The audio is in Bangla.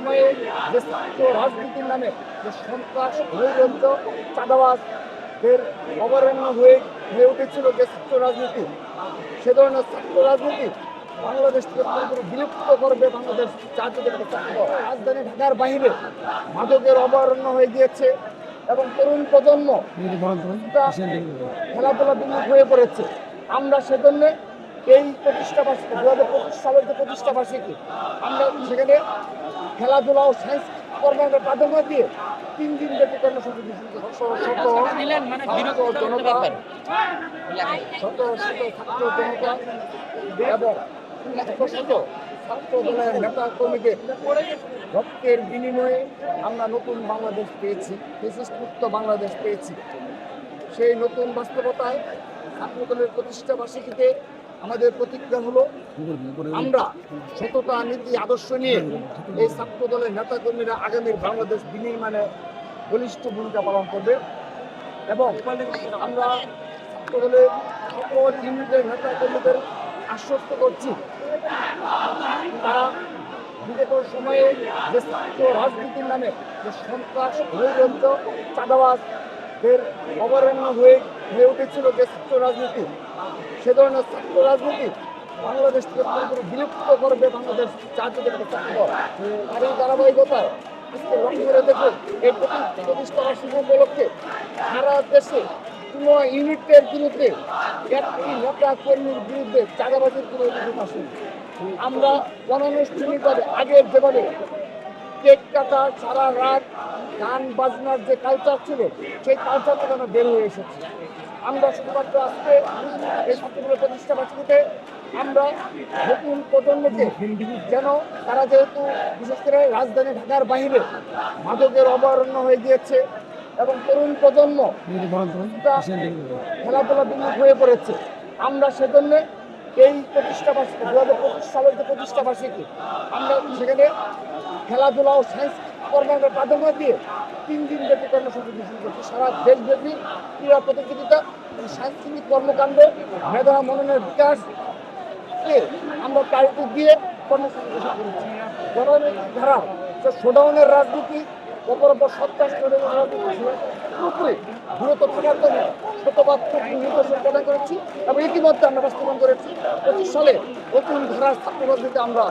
সময়ে যে রাজনীতির নামে যে সন্ত্রাস নৈরাজ্য চাঁদাবাজদের অবরণ্য হয়ে হয়ে উঠেছিল যে ছাত্র রাজনীতি সে ধরনের ছাত্র রাজনীতি বাংলাদেশ পুরোপুরি বিলুপ্ত করবে বাংলাদেশ জাতীয় রাজধানী ঢাকার বাইরে মাদকের অবরণ্য হয়ে গিয়েছে এবং তরুণ প্রজন্ম খেলাধুলা বিমুখ হয়ে পড়েছে। আমরা সেজন্য এই প্রতিষ্ঠা বার্ষিকী দু হাজার পঁচিশ সালের যে প্রতিষ্ঠা বার্ষিকী আমরা সেখানে খেলাধুলা ও সাংস্কৃতিক কর্মকাণ্ডে প্রাধান্য দিয়ে তিন দিন ব্যাপী কর্মসূচি শত শত মানে ছাত্র জনতা ছাত্র এবং শত শত ছাত্র দলের নেতা কর্মীদের রক্তের বিনিময়ে আমরা নতুন বাংলাদেশ পেয়েছি বিশিষ্ট মুক্ত বাংলাদেশ পেয়েছি। সেই নতুন বাস্তবতায় ছাত্র দলের প্রতিষ্ঠা বার্ষিকীতে আমাদের প্রতিজ্ঞা হলো আমরা সততা, নীতি, আদর্শ নিয়ে এই ছাত্র দলের নেতা কর্মীরা আগামীর বাংলাদেশ বিনির্মাণে বলিষ্ঠ ভূমিকা পালন করবে এবং আমরা ছাত্র দলের সকল ইউনিটের নেতা কর্মীদের আশ্বস্ত করছি। তারা বিগত সময়ে যে ছাত্র রাজনীতির নামে যে সন্ত্রাস নৈরাজ্য চাঁদাবাজদের অবরণ্য হয়ে হয়ে উঠেছিল যে ছাত্র রাজনীতি, সে ধরনের ছাত্র রাজনীতি বাংলাদেশ থেকে বিলুপ্ত করবে বাংলাদেশ জাতীয় ছাত্র আর এই ধারাবাহিকতায় উপলক্ষে দেশে কোনো ইউনিটের বিরুদ্ধে, একটি কর্মীর বিরুদ্ধে আমরা অনানুষ্ঠানিকভাবে আগের যেভাবে কেক কাটা সারা রাত গান বাজনার যে কালচার ছিল সেই কালচার থেকে আমরা বের হয়ে এসেছি। আমরা শুধুমাত্র আজকে এই ছাত্রগুলো প্রতিষ্ঠা বার্ষিকীতে আমরা নতুন প্রজন্মকে যেন তারা যেহেতু বিশেষ করে রাজধানী ঢাকার বাইরে মাদকের অবরণ্য হয়ে গিয়েছে এবং তরুণ প্রজন্ম খেলাধুলা বিমুখ হয়ে পড়েছে আমরা সেজন্য এই প্রতিষ্ঠা বার্ষিকী দু হাজার পঁচিশ সালের যে প্রতিষ্ঠা বার্ষিকী, আমরা সেখানে খেলাধুলা ও সাংস্কৃতিক কর্মকাণ্ডে প্রাধান্য দিয়ে তিন দিন ব্যাপী কর্মসূচি ঘোষণা করছি। সারা দেশব্যাপী ক্রীড়া প্রতিযোগিতা সাংস্কৃতিক কর্মকাণ্ড, মেধা মননের বিকাশ আমরা প্রায়োরিটি দিয়ে কর্মসূচি ঘোষণা করেছি। ধারা, যে শোডাউনের রাজনীতি অপর সত্তা পুরোপুরি বিরত থাকার জন্য শতভাগ নির্দেশন করেছি এবং ইতিমধ্যে আমরা বাস্তবায়ন করেছি। পঁচিশ নতুন ধারার ছাত্র আমরা